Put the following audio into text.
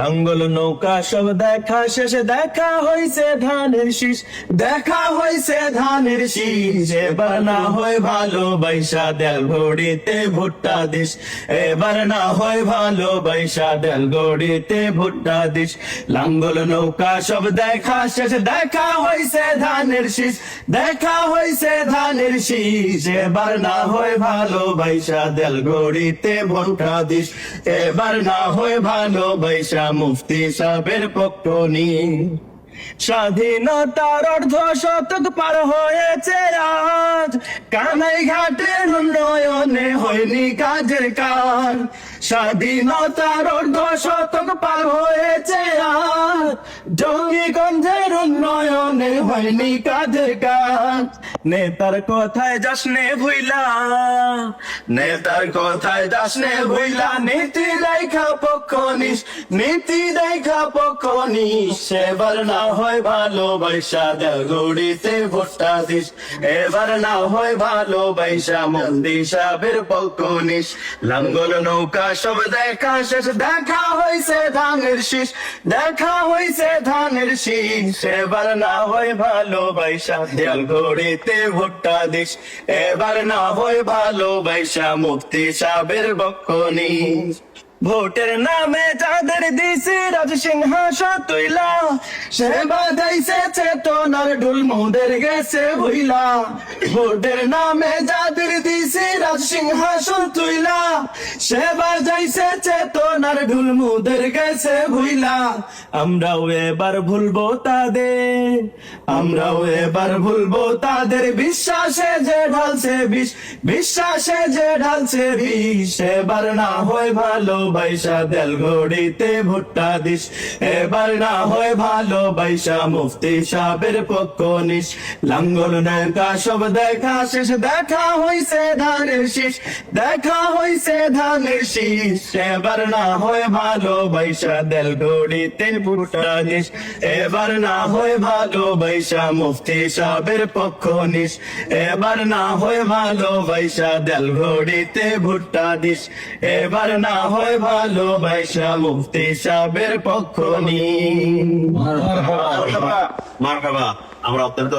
লাঙ্গল নৌকা সব দেখা, শেষে দেখা হইছে ধানের শীষ। দেখা হইছে ধানের শীষ, এবার না হয় ভালো বাইসা দেল ঘড়িতে ভুট্টা দিস। এবার না হয় ভালো বাইসা দেল ঘড়িতে ভুট্টা দিস। লাঙ্গল নৌকা সব দেখা, শেষে দেখা হইছে ধানের শীষ। দেখা হইছে ধানের শীষ, এবার না হয় ভালো বাইসা দেল ঘড়িতে ভুট্টা দিস। এবার না হয় ভালো বাইসা মুফতি সাহেবের পক্ষ স্বাধীনতার অর্ধ শতক পার হয়েছে আজ। কানাই ঘাটের উন্নয়নে হয়নি কাজের কাজ। স্বাধীনতার অর্ধ শতক পার হয়েছে জঙ্গিগঞ্জের উন্নয়নে হয়নি কাজের কাজ। নেতার কথায় যাস নে ভুইলা। নেতার কথায় যাস নে ভুইলা, নীতি পক্ষ নীতি দেখা পক্ষ নিস সেবার না হয় ভালো বাইসা দেল গড়িতে ভোটটা দিস। এবার না হয় ভালো বাইসা মন্দি সাহেবের পক্ষ নিস লাঙ্গল নৌকা সব দেখা শেষ, দেখা হইছে ধানের শীষ, দেখা হইছে ধানের শীষ। এবার না হয় ভালো বাইসা দেল গড়িতে ভোটটা দিস। এবার না হয় ভালো বাইসা মুক্তি সাহেবের পক্ষ নিস ভোটের নামে যাদের দিছি রাজ সিংহাসন তুইলা। সে বাধাইছে চেতনার ঢুল মোদের গেছে ভুইলা ভোটের নামে যাদের দিছি রাজ সিংহাসন তুইলা। সে বাজাইছে চেতনার ঢুল মোদের গেছে ভুইলা। আমরাও এবার ভুলবো তাদের। আমরাও এবার ভুলবো তাদের। বিশ্বাসে যে ঢালছে বিষ, বিশ্বাসে যে ঢালছে বিষ। এবার না হয় ভালো বাইসা দেল ঘড়িতে ভুট্টা দিস। এবার না হয় ভালো বাইসা মুফতি সাহেবের পক্ষ নিস। লাঙ্গল, নৌকা সব দেখা শেষ। দেখা হইছে ধানের শীষ, দেখা হইছে ধানের শীষ। এবার না হয় ভালো বাইসা দেল ঘড়িতে ভুট্টা দিস এবার না হয় ভালো বাইসা মুফতি সাহেবের পক্ষ নিস এবার না হয় ভালো বাইসা দেল ঘড়িতে ভুট্টা দিস এবার না হয় ভালো বাইসা মুফতি সাহেবের পক্ষ নিস মারহাবা। আমরা অত্যন্ত